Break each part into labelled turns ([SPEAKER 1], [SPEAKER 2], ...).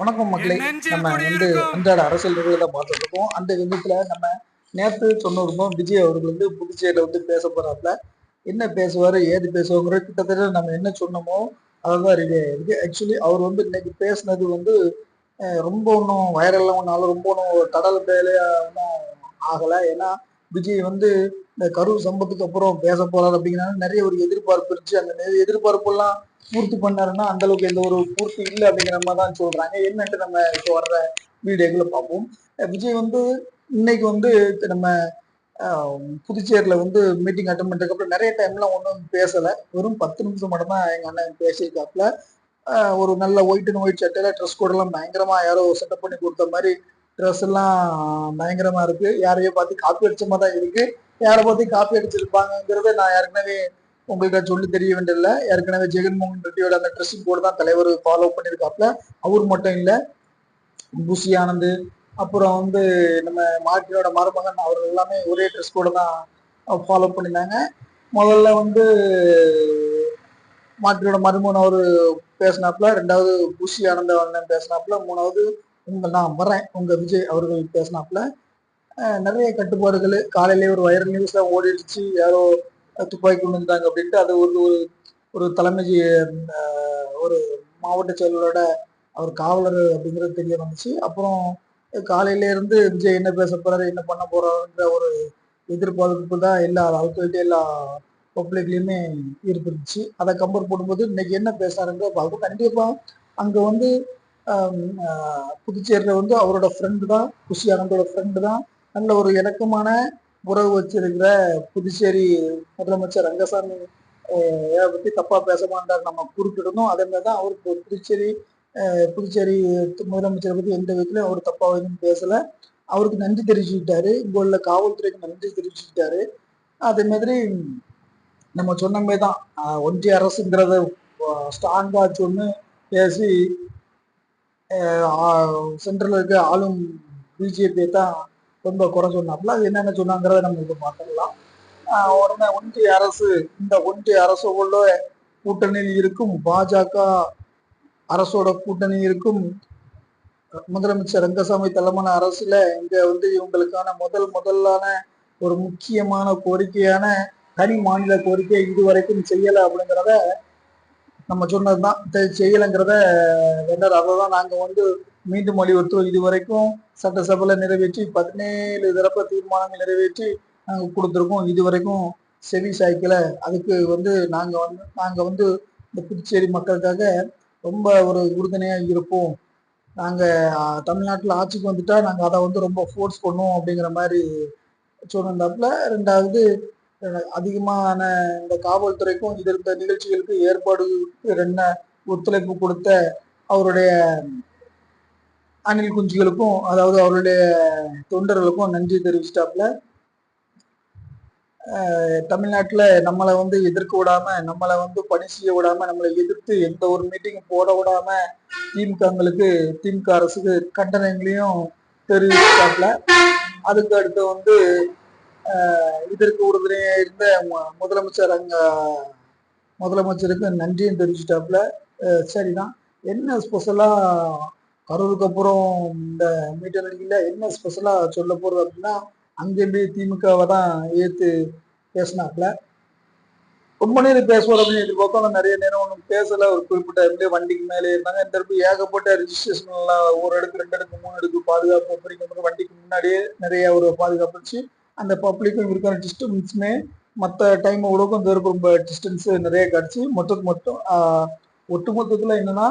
[SPEAKER 1] வணக்கம் மக்களே. நம்ம வந்து அன்றாட அரசியல் நிகழ்வுகளை பார்த்துட்டு இருக்கோம் அந்த விதத்துல நம்ம நேற்று சொன்னிருந்தோம் விஜய் அவர்கள் வந்து புதுச்சேரியில வந்து பேச போறாப்புல என்ன பேசுவாரு ஏது பேசுவாங்கிற கிட்டத்தட்ட நம்ம என்ன சொன்னோமோ அதான் ஆயிருக்கு ஆக்சுவலி அவர் வந்து இன்னைக்கு பேசுனது வந்து ரொம்ப ஒன்றும் வைரல்லாம் ஒன்றும் ரொம்ப ஒன்றும் கடல் வேலையா ஒன்றும் ஆகலை. ஏன்னா விஜய் வந்து இந்த கரூர் சம்பத்துக்கு அப்புறம் பேச போறாரு அப்படிங்கிறனால நிறைய ஒரு எதிர்பார்ப்பு இருந்துச்சு. அந்த நெ- எதிர்பார்ப்பெல்லாம் பூர்த்தி பண்ணாருன்னா அந்த அளவுக்கு எந்த ஒரு பூர்த்தி இல்லை அப்படிங்கிற மாதிரி தான் சொல்றாங்க. என்னன்ட்டு நம்ம இப்போ வர்ற வீடியோக்களை பார்ப்போம். விஜய் வந்து இன்னைக்கு வந்து நம்ம புதுச்சேரியில் வந்து மீட்டிங் அட்டன் பண்ணுறதுக்கு அப்புறம் நிறைய டைம்லாம் ஒன்றும் பேசலை. வெறும் பத்து நிமிஷம் மட்டும் தான் எங்கள் அண்ணன் பேசியிருக்காப்புல. ஒரு நல்ல ஒயிட் அண்ட் ஒயிட் சட்டையில் ட்ரெஸ் கோடெல்லாம் பயங்கரமாக யாரோ செட்டப் பண்ணி கொடுத்த மாதிரி ட்ரெஸ் எல்லாம் பயங்கரமாக இருக்கு. யாரையோ பார்த்து காப்பி அடிச்ச மாதிரி தான் இருக்குது யாரை பார்த்து காப்பி அடிச்சிருப்பாங்கிறத நான் ஏற்கனவே உங்கள்கிட்ட சொல்லி தெரிய வேண்டியதில்ல. ஏற்கனவே ஜெகன்மோகன் ரெட்டியோட அந்த ட்ரெஸ்ஸிங் கோடு தான் தலைவர் ஃபாலோ பண்ணியிருக்காப்புல அவர் மட்டும் இல்லை புசி ஆனந்த் அப்புறம் வந்து நம்ம மார்ட்டினோட மருமகன் அவர் எல்லாமே ஒரே ட்ரெஸ் கோடு தான் ஃபாலோ பண்ணியிருந்தாங்க. முதல்ல வந்து மார்ட்டினோட மருமகன் அவர் பேசினாப்புல ரெண்டாவது புஷி ஆனந்த அண்ணன் பேசினாப்புல மூணாவது உங்கள் நான் வரேன் உங்கள் விஜய் அவர்கள் பேசினாப்புல. நிறைய கட்டுப்பாடுகள் காலையிலே ஒரு வைரல் நியூஸ்ல ஓடிடுச்சு. யாரோ துப்பாக்கி கொண்டு வந்தாங்க அப்படின்ட்டு அது ஒரு ஒரு ஒரு தலைமை ஒரு மாவட்ட செயலரோட அவர் காவலர் அப்படிங்கிறது தெரிய வந்துச்சு. அப்புறம் காலையில இருந்து விஜய் என்ன பேச போறாரு என்ன பண்ண போறாருன்ற ஒரு எதிர்பார்ப்பு தான் எல்லா அவுட்லைட்டு எல்லா பப்ளிக்லயுமே இருந்துச்சு. அதை கம்பேர் பண்ணும்போது இன்னைக்கு என்ன பேசுறாருன்ற பார்க்கும் கண்டிப்பா அங்க வந்து புதுச்சேரியில் புதுச்சேரியில வந்து அவரோட ஃப்ரெண்டு தான் குஷி ஆனந்தோட ஃப்ரெண்டு தான். நல்ல ஒரு இணக்கமான உறவு வச்சிருக்கிற புதுச்சேரி முதலமைச்சர் ரங்கசாமி ஆஹ், இதை பத்தி தப்பா பேச மாட்டார். நம்ம குறிப்பிடணும். அதே மாதிரி தான் அவருக்கு புதுச்சேரி புதுச்சேரி முதலமைச்சரை பத்தி எந்த விதத்துலயும் அவர் தப்பா எதுவும் பேசல. அவருக்கு நன்றி தெரிவிச்சுக்கிட்டாரு. இங்க உள்ள காவல்துறைக்கு நன்றி தெரிவிச்சுக்கிட்டாரு. அதே மாதிரி நம்ம சொன்ன மாதிரி தான் ஒன்றிய அரசுங்கிறத ஸ்ட்ராங்கா சொன்னு பேசி சென்ட்ரல் இருக்க ஆளும் பிஜேபியை தான் ரொம்ப குறை சொன்னாப்புல அது என்னென்ன சொன்னாங்கிறத நம்ம இப்போ பார்த்துக்கலாம். உடனே ஒன்றிய அரசு இந்த ஒன்றிய அரசோட கூட்டணியில் இருக்கும். பாஜக அரசோட கூட்டணி இருக்கும். முதலமைச்சர் ரங்கசாமி தலைமையான அரசுல இங்க வந்து இவங்களுக்கான முதல் முதலான ஒரு முக்கியமான கோரிக்கையான தனி மாநில கோரிக்கை இதுவரைக்கும் செய்யல அப்படிங்கிறத நம்ம சொன்னதுதான். செய்யலைங்கிறத வெண்டர் அதை தான் நாங்கள் வந்து மீண்டும் வலியுறுத்துவோம் இது வரைக்கும் சட்டசபையில நிறைவேற்றி பதினேழு தரப்ப தீர்மானங்கள் நிறைவேற்றி நாங்கள் கொடுத்துருக்கோம். இது வரைக்கும் செவி சாய்க்கல. அதுக்கு வந்து நாங்கள் வந்து நாங்கள் வந்து இந்த புதுச்சேரி மக்களுக்காக ரொம்ப ஒரு உறுதுணையாக இருப்போம். நாங்கள் தமிழ்நாட்டில் ஆட்சிக்கு வந்துட்டா நாங்கள் அதை வந்து ரொம்ப ஃபோர்ஸ் பண்ணுவோம் அப்படிங்கிற மாதிரி சொன்னாப்புல ரெண்டாவது அதிகமான இந்த காவல்துறைக்கும் இது இருந்த நிகழ்ச்சிகளுக்கு ஏற்பாடு என்ன ஒத்துழைப்பு கொடுத்த அவருடைய அணில் குஞ்சுகளுக்கும் அதாவது அவருடைய தொண்டர்களுக்கும் நன்றி தெரிவிச்சிட்டாப்புல. தமிழ்நாட்டில் நம்மளை வந்து எதிர்க்க விடாம நம்மளை வந்து பணி செய்ய விடாம நம்மளை எதிர்த்து எந்த ஒரு மீட்டிங் போட விடாம திமுகங்களுக்கு திமுக அரசுக்கு கண்டனங்களையும் தெரிவிச்சிட்டாப்புல. அதுக்கு அடுத்து வந்து இதற்கு உறுதுணையா இருந்த மு- முதலமைச்சர் அங்க முதலமைச்சருக்கு நன்றியும் தெரிவிச்சிட்டாப்புல. சரிதான். என்ன ஸ்பெஷலாக கரூருக்கு அப்புறம் இந்த மீட்டர் என்ன ஸ்பெஷலாக சொல்ல போகிறது அப்படின்னா அங்கேருந்து திமுகவை தான் ஏற்று பேசினாப்புல. ரொம்ப நேரம் பேசுவார் அப்படின்னு எதிர்பார்த்தோம் நிறைய நேரம் ஒன்றும் பேசலை. ஒரு குறிப்பிட்ட இடத்துல வண்டிக்கு மேலே இருந்தாங்க. இந்த இடத்துல ஏகப்பட்ட ரிஜிஸ்ட்ரேஷன்லாம் ஒரு அடுக்கு ரெண்டு அடுக்கு மூணு அடுக்கு பாதுகாப்பு அப்படிங்கிற வண்டிக்கு முன்னாடியே நிறைய ஒரு பாதுகாப்பு அந்த பப்ளிக்கும் இருக்கிற டிஸ்டன்ஸுமே மற்ற டைம் விட கொஞ்சம் ரொம்ப டிஸ்டன்ஸ் நிறைய கிடச்சி மொத்தத்துக்கு மொத்தம் ஒட்டு மொத்தத்தில் என்னன்னா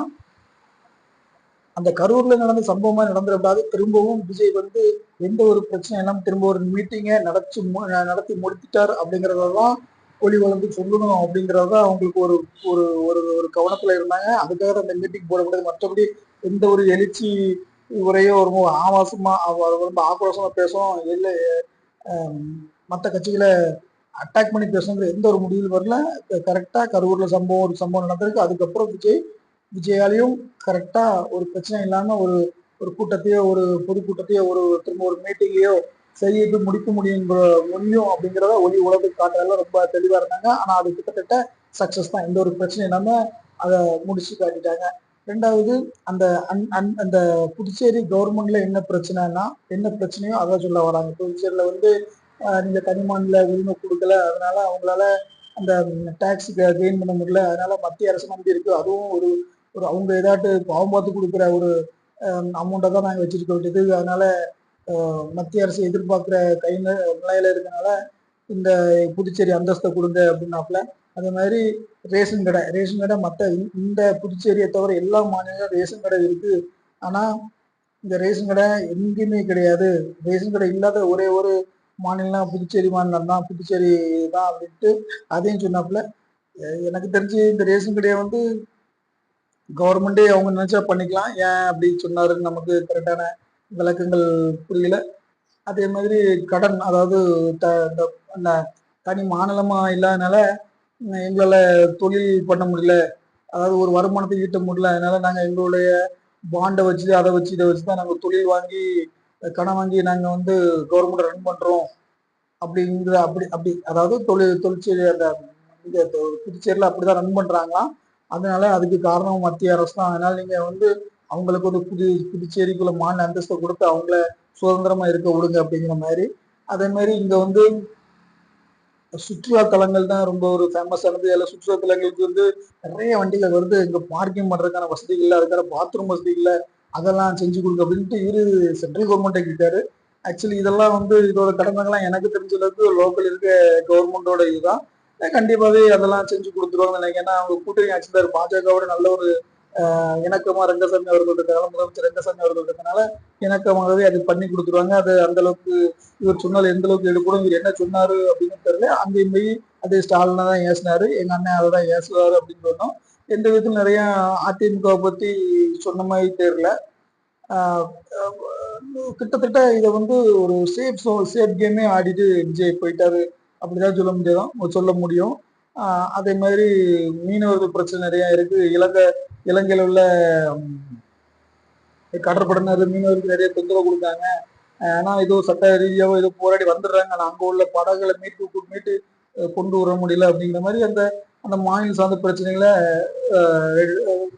[SPEAKER 1] அந்த கரூர்ல நடந்த சம்பவமா நடந்துடக்கூடாது. திரும்பவும் விஜய் வந்து எந்த ஒரு பிரச்சனை இல்லாமல் திரும்ப ஒரு மீட்டிங்கை நடத்தி மு- நடத்தி முடித்துட்டார் அப்படிங்கறதான் ஒளி வளர்ந்து சொல்லணும் அப்படிங்கறது தான் அவங்களுக்கு ஒரு ஒரு ஒரு ஒரு கவனத்துல இருந்தாங்க. அதுக்காக அந்த மீட்டிங் போடக்கூடாது மற்றபடி எந்த ஒரு எழுச்சி உரையோ ரொம்ப ஆபாசமா ரொம்ப ஆக்ரோஷமா பேசும். இல்லை மற்ற கட்சிகளை அட்டாக் பண்ணி பேசணுங்கிற எந்த ஒரு முடிவில் வரல. கரெக்டாக கரூரில் சம்பவம் ஒரு சம்பவம் நடந்திருக்கு. அதுக்கப்புறம் விஜய் விஜயாலையும் கரெக்டாக ஒரு பிரச்சனை இல்லாமல் ஒரு ஒரு கூட்டத்தையோ ஒரு பொதுக்கூட்டத்தையோ ஒரு திரும்ப ஒரு மீட்டிங்கையோ செய்து முடிக்க முடியும் முடியும் அப்படிங்கிறத ஒளி உலகத்துக்கு காட்டுறதுல ரொம்ப தெளிவாக இருந்தாங்க. ஆனால் அது கிட்டத்தட்ட சக்சஸ் தான். எந்த ஒரு பிரச்சனையும் இல்லாமல் அதை முடிச்சு காட்டிட்டாங்க. ரெண்டாவது அந்த அந்- அந்- அந்த புதுச்சேரி கவர்மெண்ட்ல என்ன பிரச்சனைனா என்ன பிரச்சனையோ அதை சொல்ல வராங்க. புதுச்சேரியில வந்து நீங்கள் நீங்க தனி மாநில உரிமை கொடுக்கல அதனால அவங்களால அந்த டேக்ஸுக்கு கெயின் பண்ண முடியல அதனால மத்திய அரசு நம்பி இருக்கு. அதுவும் ஒரு ஒரு அவங்க ஏதாட்டு பாவம் பார்த்து கொடுக்குற ஒரு அமௌண்ட்டை தான் நாங்கள் வச்சிருக்க வேண்டியது. அதனால மத்திய அரசு எதிர்பார்க்குற கை நிலையில இருக்கனால இந்த புதுச்சேரி அந்தஸ்தை கொடுங்க அப்படின்னாப்புல. அதே மாதிரி ரேஷன் கடை ரேஷன் கடை மற்ற இந்த புதுச்சேரியை தவிர எல்லா மாநிலம் ரேஷன் கடை இருக்கு. ஆனால் இந்த ரேஷன் கடை எங்கேயுமே கிடையாது. ரேஷன் கடை இல்லாத ஒரே ஒரு மாநிலம் புதுச்சேரி மாநிலம் தான் புதுச்சேரி தான் அப்படின்ட்டு அதையும் சொன்னாப்புல. எனக்கு தெரிஞ்சு இந்த ரேஷன் கடையை வந்து கவர்மெண்டே அவங்க நினைச்சா பண்ணிக்கலாம். ஏன் அப்படி சொன்னாருன்னு நமக்கு கரெக்டான விளக்கங்கள் புரியல. அதே மாதிரி கடன் அதாவது த- இந்த அந்த தனி மாநிலமா இல்லாதனால எங்களால் தொழில் பண்ண முடியல. அதாவது ஒரு வருமானத்தை ஈட்ட முடியல. அதனால நாங்கள் எங்களுடைய பாண்டை வச்சு அதை வச்சு இதை வச்சு தான் நாங்கள் தொழில் வாங்கி கடன் வாங்கி நாங்கள் வந்து கவர்மெண்ட் ரன் பண்ணுறோம் அப்படிங்கிற அப்படி அப்படி அதாவது தொழில் தொழிற்சேரி அந்த இங்கே புதுச்சேரியில் அப்படி தான் ரன் பண்ணுறாங்களாம் அதனால அதுக்கு காரணம் மத்திய அரசு தான். அதனால நீங்க வந்து அவங்களுக்கு ஒரு புது புதுச்சேரிக்குள்ள மாநில அந்தஸ்தை கொடுத்து அவங்கள சுதந்திரமா இருக்க விடுங்க அப்படிங்கிற மாதிரி. அதே மாதிரி இங்க வந்து சுற்றுலா தலங்கள் தான் ரொம்ப ஒரு ஃபேமஸ் ஆனது. அதில் சுற்றுலா தலங்களுக்கு வந்து நிறைய வண்டிகள் வருது. இங்க பார்க்கிங் பண்றதுக்கான வசதி இல்லை அதுக்கான பாத்ரூம் வசதி இல்லை. அதெல்லாம் செஞ்சு கொடுங்க அப்படின்ட்டு இரு சென்ட்ரல் கவர்மெண்ட்டை கேட்டாரு. ஆக்சுவலி இதெல்லாம் வந்து இதோட கடமைகள்லாம் எனக்கு தெரிஞ்ச அளவுக்கு லோக்கல் இருக்க கவர்மெண்டோட இதுதான். கண்டிப்பாவே அதெல்லாம் செஞ்சு கொடுத்துருவாங்கன்னு நினைக்கிறேன். ஏன்னா அவங்க கூட்டணி ஆட்சி தான் பாஜகவோட நல்ல ஒரு இணக்கமா ரங்கசாமி அவர்கள் இருக்கனால முதலமைச்சர் ரங்கசாமி அவர்கள் இருக்கனால இணக்கமாகவே அது பண்ணி கொடுத்துருவாங்க. அது அந்த அளவுக்கு இவர் சொன்னால் எந்த அளவுக்கு எடுக்கணும் இவர் என்ன சொன்னாரு அப்படின்னு தெரியல. அங்கேயும் போய் அதே ஸ்டாலினா தான் ஏசினாரு. எங்க அண்ணன் அதை தான் ஏசுவாரு அப்படின்னு சொன்னோம். எந்த விதத்தில் நிறைய அதிமுகவை பத்தி சொன்ன மாதிரி தெரியல. கிட்டத்தட்ட இதை வந்து ஒரு சேஃப் சேஃப் கேமே ஆடிட்டு விஜய் போயிட்டாரு. அப்படிதான் சொல்ல முடியும். சொல்ல முடியும். அதே மாதிரி மீனவர்கள் பிரச்சனை நிறைய இருக்கு. இலங்கை இலங்கையில் உள்ள கடற்படையினர் மீனவர்களுக்கு நிறைய தொந்தரவு கொடுத்தாங்க ஆனால் ஆனா ஏதோ சட்ட ரீதியாவோ ஏதோ போராடி வந்துடுறாங்க. ஆனால் அங்கே உள்ள படகுகளை மீட்டு மீட்டு கொண்டு வர முடியல அப்படிங்கிற மாதிரி அந்த அந்த மாநில சார்ந்த பிரச்சனைகளை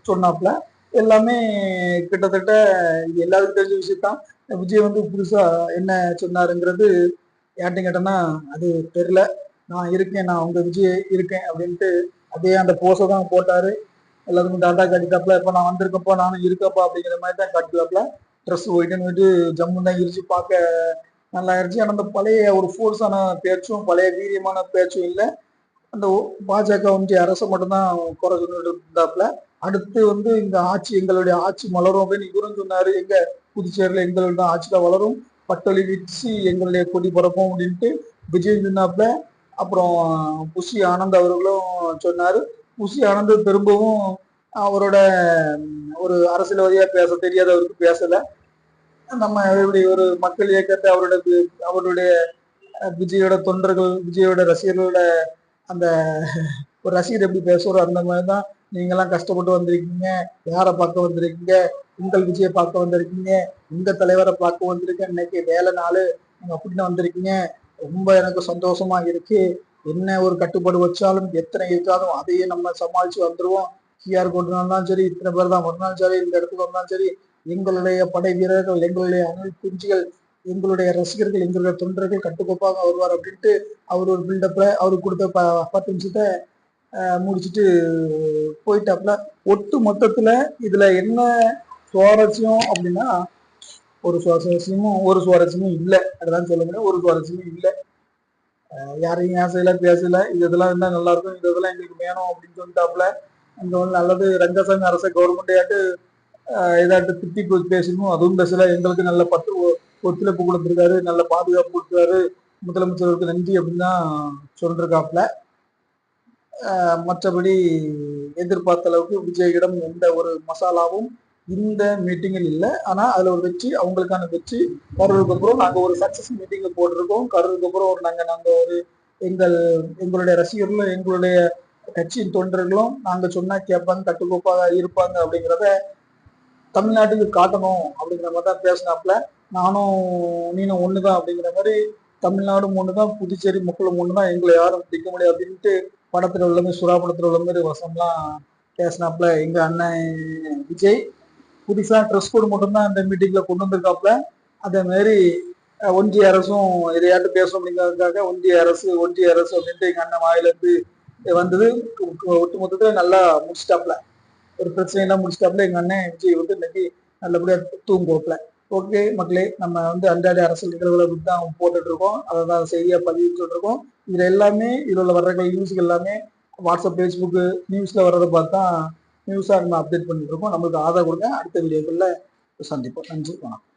[SPEAKER 1] சொன்னாப்புல. எல்லாமே கிட்டத்தட்ட இது எல்லாருக்கும் தெரிஞ்ச விஷயத்தான் விஜய் வந்து புதுசா என்ன சொன்னாருங்கிறது யார்ட்டும் கேட்டேன்னா அது தெரியல. நான் இருக்கேன் நான் உங்க விஜய் இருக்கேன் அப்படின்ட்டு அதே அந்த போஸை தான் போட்டாரு. எல்லாருக்கும் டாட்டா காட்டிட்டாப்ல இப்ப நான் வந்திருக்கப்பா நானும் இருக்கப்பா அப்படிங்கிற மாதிரி தான் காட்டிட்டாப்ல ட்ரெஸ் ஒயிட்டுன்னு வந்துட்டு ஜம்மு தான் இருந்துச்சு பார்க்க நல்லா இருந்துச்சு. ஆனால் அந்த பழைய ஒரு ஃபோர்ஸான பேச்சும் பழைய வீரியமான பேச்சும் இல்லை. அந்த பாஜக வந்து அரசை மட்டும்தான் குறை சொல்லிட்டு அடுத்து வந்து இந்த ஆட்சி எங்களுடைய ஆட்சி மலரும் அப்படின்னு இவரும் சொன்னாரு. எங்க புதுச்சேரியில எங்களுடைய ஆட்சியில வளரும். பட்டொலி வச்சு எங்களுடைய கொடி பரப்போம் அப்படின்ட்டு விஜய் நின்னாப்ல அப்புறம் புஷி ஆனந்த் அவர்களும் சொன்னார். புஷி ஆனந்த் திரும்பவும் அவரோட ஒரு அரசியல்வாதியாக பேச தெரியாதவருக்கு பேசலை. நம்ம இப்படி ஒரு மக்கள் இயக்கத்தை அவரோட அவருடைய விஜயோட தொண்டர்கள் விஜயோட ரசிகர்களோட அந்த ஒரு ரசிகர் எப்படி பேசுகிறோம் அந்த மாதிரி தான் நீங்களாம் கஷ்டப்பட்டு வந்திருக்கீங்க. யாரை பார்க்க வந்திருக்கீங்க? உங்கள் விஜயை பார்க்க வந்திருக்கீங்க. உங்க தலைவரை பார்க்க வந்திருக்கேன். இன்னைக்கு வேலை நாள். நீங்க அப்படின்னு வந்திருக்கீங்க. ரொம்ப எனக்கு சந்தோஷமா இருக்கு. என்ன ஒரு கட்டுப்பாடு வச்சாலும் எத்தனை இருக்காலும் அதையே நம்ம சமாளிச்சு வந்துருவோம். கிஆர் கொண்டு வந்தாலும் சரி இத்தனை பேர் தான் வந்தாலும் சரி இந்த இடத்துக்கு வந்தாலும் சரி எங்களுடைய படை வீரர்கள் எங்களுடைய அணில் குஞ்சுகள் எங்களுடைய ரசிகர்கள் எங்களுடைய தொண்டர்கள் கட்டுக்கோப்பாக வருவார் அப்படின்ட்டு அவர் ஒரு பில்டப்ல அவருக்கு கொடுத்த ப- பத்து நிமிஷத்தை முடிச்சுட்டு போயிட்டாப்ல ஒட்டு மொத்தத்துல இதுல என்ன சுவாரஸ்யம் அப்படின்னா ஒரு சுவாரஸ்யமும் ஒரு சுவாரஸ்யமும் இல்லை. அதுதான் சொல்ல முடியும். ஒரு சுவாரஸ்யமும் இல்லை. யாரையும் ஏசையில பேசல இது இதெல்லாம் இருந்தா நல்லா இருக்கும் இது இதெல்லாம் எங்களுக்கு வேணும் அப்படின்னு சொல்லிட்டாப்புல. அங்க வந்து நல்லது ரங்கசாமி அரச கவர்மெண்டையாட்டு ஏதாட்டு திட்டி போய் பேசணும் அதுவும் பேசல. எங்களுக்கு நல்ல பத்து ஒத்துழைப்பு கொடுத்துருக்காரு நல்ல பாதுகாப்பு கொடுத்துருக்காரு. முதலமைச்சருக்கு நன்றி அப்படின்னு தான் சொல்லிருக்காப்புல. மற்றபடி எதிர்பார்த்த அளவுக்கு விஜயிடம் எந்த ஒரு மசாலாவும் இந்த மீட்டிங்கில் இல்லை. ஆனால் அதில் ஒரு வெற்றி அவங்களுக்கான வெற்றி. கரூருக்கு அப்புறம் நாங்கள் ஒரு சக்ஸஸ் மீட்டிங்கை போட்டிருக்கோம். கரூருக்கு அப்புறம் ஒரு நாங்கள் நாங்கள் ஒரு எங்கள் எங்களுடைய ரசிகர்களும் எங்களுடைய கட்சியின் தொண்டர்களும் நாங்கள் சொன்னால் கேட்பாங்க கட்டுக்கோப்பாக இருப்பாங்க அப்படிங்கிறத தமிழ்நாட்டுக்கு காட்டணும் அப்படிங்கிற மாதிரி தான் பேசினாப்புல. நானும் நீனும் ஒன்று தான் அப்படிங்கிற மாதிரி தமிழ்நாடும் ஒன்று தான் புதுச்சேரி மக்களும் ஒன்று தான் எங்களை யாரும் பிடிக்க முடியாது அப்படின்ட்டு படத்தில் உள்ள மாதிரி சுறா படத்தில் உள்ள மாதிரி வசம்லாம் பேசினாப்புல எங்கள் அண்ணன் விஜய். புதுசா ட்ரெஸ் கோடு மட்டும்தான் இந்த மீட்டிங்ல கொண்டு வந்திருக்காப்புல. அதே மாதிரி ஒன்றிய அரசும் எதையாட்டு பேசணும் அப்படிங்கிறதுக்காக ஒன்றிய அரசு ஒன்றிய அரசு அப்படின்ட்டு எங்க அண்ணன் வாயிலிருந்து வந்தது. ஒட்டு மொத்தத்துல நல்லா முடிச்சிட்டாப்புல. ஒரு பிரச்சனை எல்லாம் முடிச்சிட்டாப்புல. எங்க அண்ணன் விஜய் வந்து இன்னைக்கு நல்லபடியா தூங்குவாப்புல ஓகே மக்களே நம்ம வந்து அன்றாட அரசியல் நிகழ்வுகளை பற்றி தான் போட்டுட்டு இருக்கோம். அதை தான் செய்தியாக பதிவிட்டு இருக்கோம். இதுல எல்லாமே இதில் உள்ள வர்ற நியூஸ்கள் எல்லாமே வாட்ஸ்அப் ஃபேஸ்புக்கு நியூஸ்ல வர்றதை பார்த்தா நியூஸாக நம்ம அப்டேட் பண்ணிட்டு இருக்கோம். நம்மளுக்கு ஆதரவு கொடுங்க. அடுத்த வீடியோக்குள்ள சந்திப்போம். நன்றி. வணக்கம்.